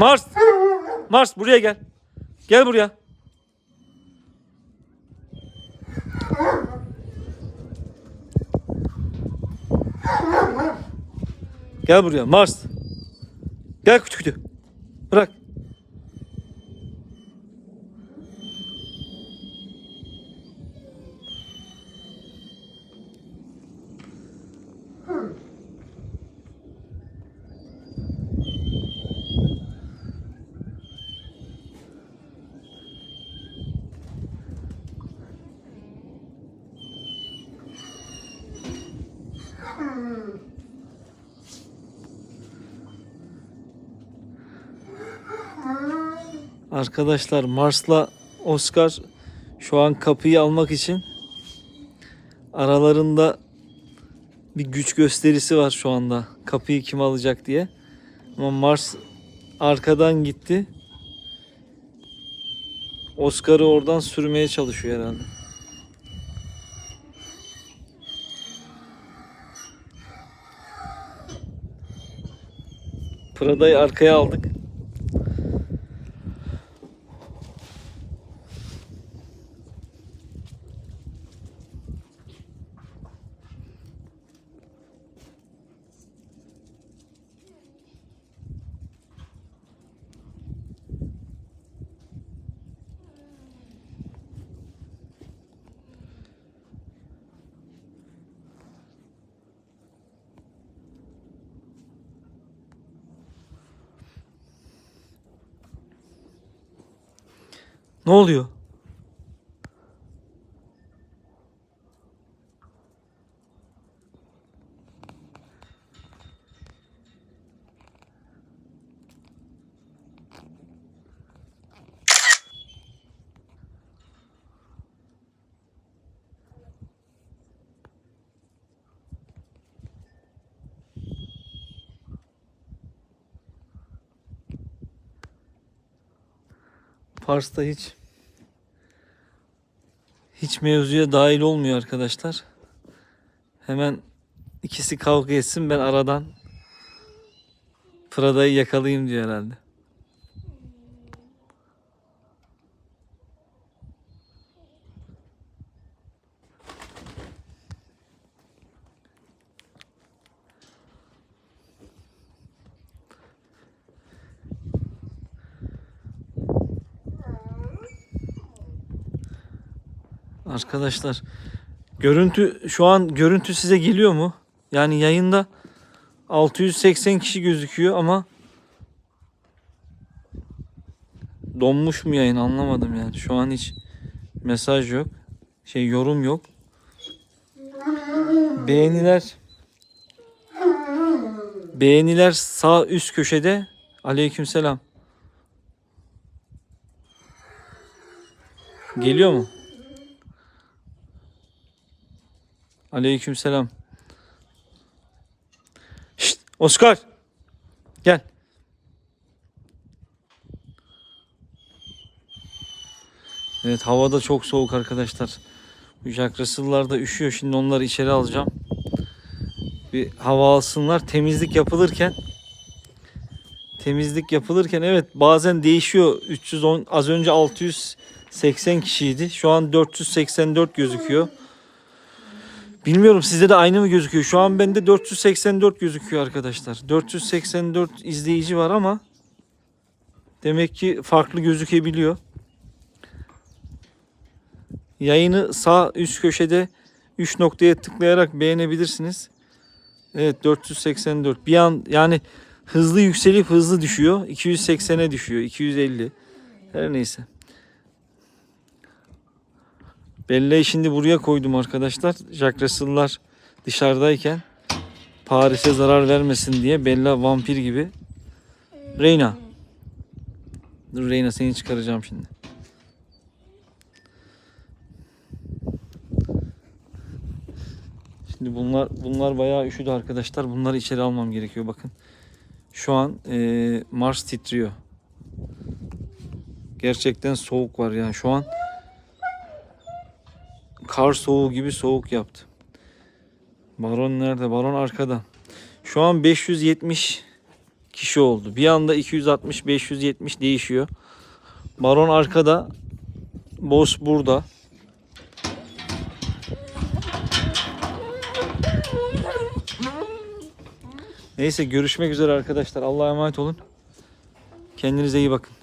Mars. Mars buraya gel. Gel buraya. Gel buraya Mars. Gel küçük küçük. Bırak. Arkadaşlar Mars'la Oscar şu an kapıyı almak için aralarında bir güç gösterisi var şu anda. Kapıyı kim alacak diye. Ama Mars arkadan gitti. Oscar'ı oradan sürmeye çalışıyor herhalde. Prada'yı arkaya aldık. Ne oluyor? Pars'ta hiç hiç mevzuya dahil olmuyor arkadaşlar. Hemen ikisi kavga etsin ben aradan Prada'yı yakalayayım diyor herhalde. Arkadaşlar görüntü şu an görüntü size geliyor mu? Yani yayında 680 kişi gözüküyor ama donmuş mu yayın anlamadım yani. Şu an hiç mesaj yok. Şey yorum yok. Beğeniler Beğeniler sağ üst köşede. Aleykümselam. Geliyor mu? Aleykümselam. Şşt, Oscar. Gel. Evet havada çok soğuk arkadaşlar. Bu Jack da üşüyor. Şimdi onları içeri alacağım. Bir hava alsınlar. Temizlik yapılırken temizlik yapılırken evet bazen değişiyor. 310 az önce 680 kişiydi. Şu an 484 gözüküyor. Bilmiyorum sizde de aynı mı gözüküyor? Şu an bende 484 gözüküyor arkadaşlar. 484 izleyici var ama demek ki farklı gözükebiliyor. Yayını sağ üst köşede 3 noktaya tıklayarak beğenebilirsiniz. Evet 484. Bir an yani hızlı yükselip hızlı düşüyor. 280'e düşüyor. 250. Her neyse. Belleği şimdi buraya koydum arkadaşlar. Jack Russell'lar dışarıdayken Paris'e zarar vermesin diye Bella vampir gibi. Reyna. Dur Reyna seni çıkaracağım şimdi. Şimdi bunlar bunlar bayağı üşüdü arkadaşlar. Bunları içeri almam gerekiyor bakın. Şu an eee, Mars titriyor. Gerçekten soğuk var yani şu an kar soğuğu gibi soğuk yaptı. Baron nerede? Baron arkada. Şu an 570 kişi oldu. Bir anda 260 570 değişiyor. Baron arkada. Boss burada. Neyse görüşmek üzere arkadaşlar. Allah'a emanet olun. Kendinize iyi bakın.